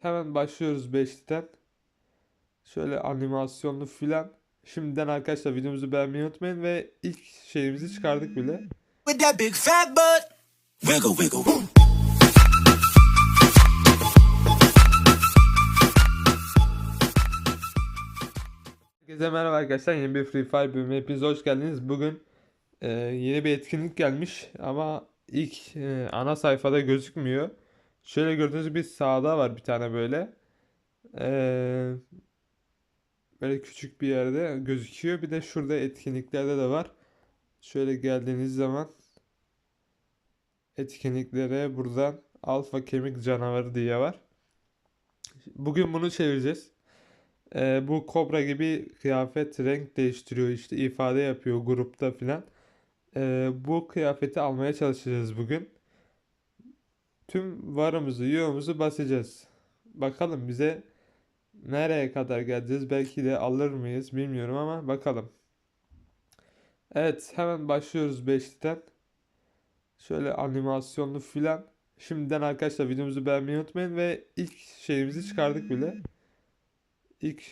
Hemen başlıyoruz beşliden. Şöyle animasyonlu filan. Şimdiden arkadaşlar videomuzu beğenmeyi unutmayın ve ilk şeyimizi çıkardık bile. with that big fat butt. Wiggle, wiggle. Herkese merhaba arkadaşlar. Yeni bir Free Fire bölümüne hepiniz hoş geldiniz. Bugün e, yeni bir etkinlik gelmiş ama ilk e, ana sayfada gözükmüyor. Şöyle gördüğünüz gibi sağda var bir tane böyle. E, böyle küçük bir yerde gözüküyor. Bir de şurada etkinliklerde de var. Şöyle geldiğiniz zaman etkinliklere buradan alfa kemik canavarı diye var. Bugün bunu çevireceğiz. Ee, bu kobra gibi kıyafet renk değiştiriyor işte ifade yapıyor grupta filan. Ee, bu kıyafeti almaya çalışacağız bugün. Tüm varımızı yoğumuzu basacağız. Bakalım bize nereye kadar geleceğiz. Belki de alır mıyız bilmiyorum ama bakalım. Evet hemen başlıyoruz 5'ten. Şöyle animasyonlu filan. Şimdiden arkadaşlar videomuzu beğenmeyi unutmayın ve ilk şeyimizi çıkardık bile. İlk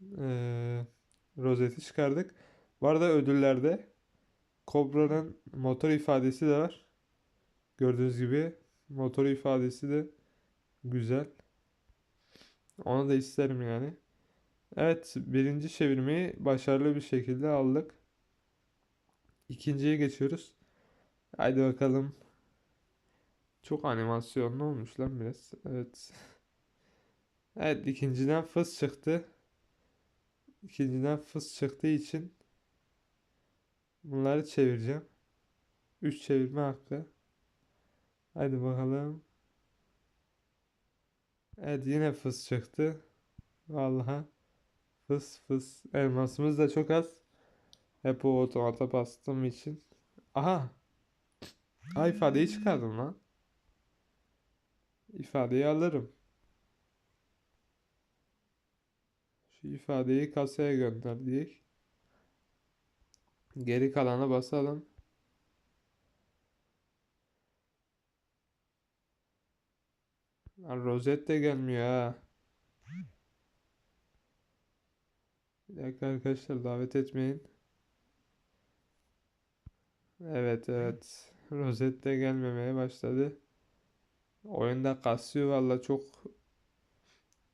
eee, rozeti çıkardık. Bu arada ödüllerde Kobra'nın motor ifadesi de var. Gördüğünüz gibi motor ifadesi de güzel. Onu da isterim yani. Evet, birinci çevirmeyi başarılı bir şekilde aldık. İkinciye geçiyoruz. Haydi bakalım. Çok animasyonlu olmuş lan biraz. Evet. Evet ikinciden fıs çıktı. İkinciden fıs çıktığı için bunları çevireceğim. 3 çevirme hakkı. Haydi bakalım. Evet yine fıs çıktı. Vallahi fıs fıs. Elmasımız da çok az. Hep o otomata bastığım için. Aha. Ha ifadeyi çıkardım lan. İfadeyi alırım. Şu ifadeyi kasaya gönder diyek. Geri kalana basalım. Lan rozet de gelmiyor ha. Bir dakika arkadaşlar davet etmeyin. Evet evet. Rozet de gelmemeye başladı. Oyunda kasıyor valla çok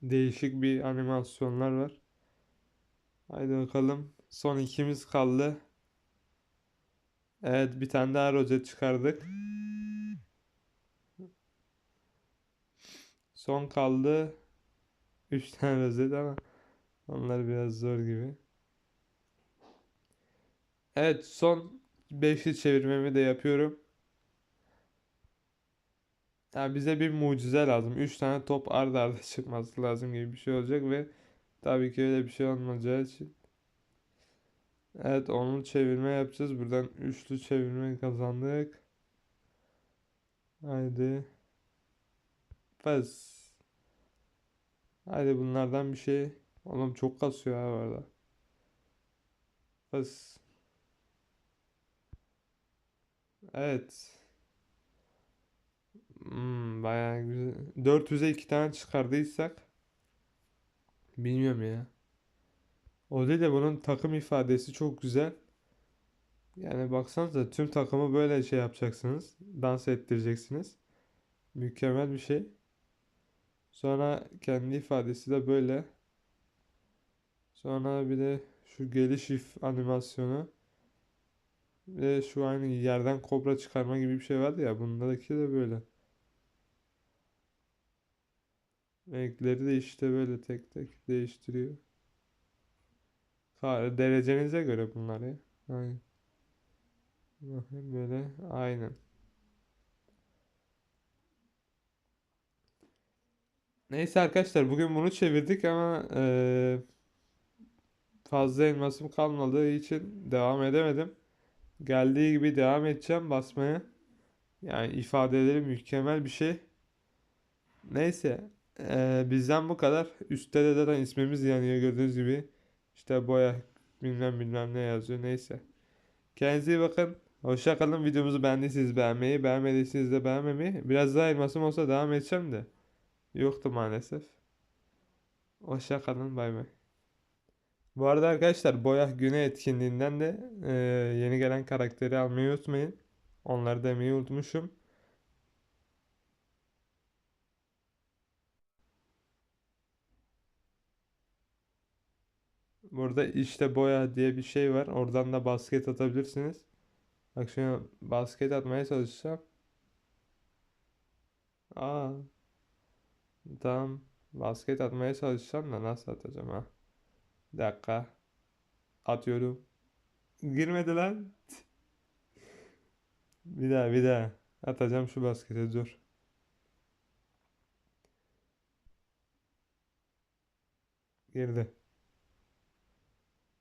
değişik bir animasyonlar var. Haydi bakalım. Son ikimiz kaldı. Evet bir tane daha rozet çıkardık. Son kaldı. 3 tane rozet ama onlar biraz zor gibi. Evet son 5'li çevirmemi de yapıyorum. Ya bize bir mucize lazım. 3 tane top arda arda çıkması lazım gibi bir şey olacak ve tabii ki öyle bir şey olmayacağı için. Evet onu çevirme yapacağız. Buradan üçlü çevirme kazandık. Haydi. Pes. Haydi bunlardan bir şey. Oğlum çok kasıyor ha bu arada. Pes. Evet. Hmm, bayağı güzel. 400'e 2 tane çıkardıysak bilmiyorum ya. O değil de bunun takım ifadesi çok güzel. Yani baksanıza tüm takımı böyle şey yapacaksınız. Dans ettireceksiniz. Mükemmel bir şey. Sonra kendi ifadesi de böyle. Sonra bir de şu geliş if animasyonu. Ve şu aynı yerden kobra çıkarma gibi bir şey vardı ya. Bundaki de böyle. Renkleri de işte böyle tek tek değiştiriyor. Derecenize göre bunlar ya. Aynen. Böyle aynen. Neyse arkadaşlar bugün bunu çevirdik ama eee, fazla elmasım kalmadığı için devam edemedim. Geldiği gibi devam edeceğim basmaya. Yani ifadeleri mükemmel bir şey. Neyse eee, bizden bu kadar. Üstte de zaten ismimiz yanıyor gördüğünüz gibi. İşte boya bilmem bilmem ne yazıyor neyse. Kendinize iyi bakın. Hoşça kalın. Videomuzu beğendiyseniz beğenmeyi, beğenmediyseniz de beğenmemeyi. Biraz daha elmasım olsa devam edeceğim de. Yoktu maalesef. Hoşça kalın bay bay. Bu arada arkadaşlar Boya Günü etkinliğinden de e, yeni gelen karakteri almayı unutmayın. Onları demeyi unutmuşum. Burada işte boya diye bir şey var. Oradan da basket atabilirsiniz. Bak şimdi basket atmaya çalışacağım. Aa, tamam. Basket atmaya çalışacağım da nasıl atacağım ha? Dakika. Atıyorum. Girmedi lan. Bir daha bir daha. Atacağım şu basketi dur. Girdi.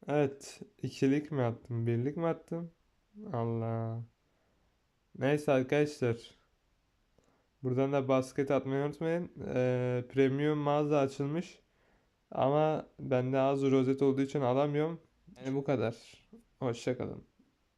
Evet. ikilik mi attım? Birlik mi attım? Allah. Neyse arkadaşlar. Buradan da basket atmayı unutmayın. Ee, premium mağaza açılmış. Ama bende az rozet olduğu için alamıyorum. Yani bu kadar. Hoşça kalın.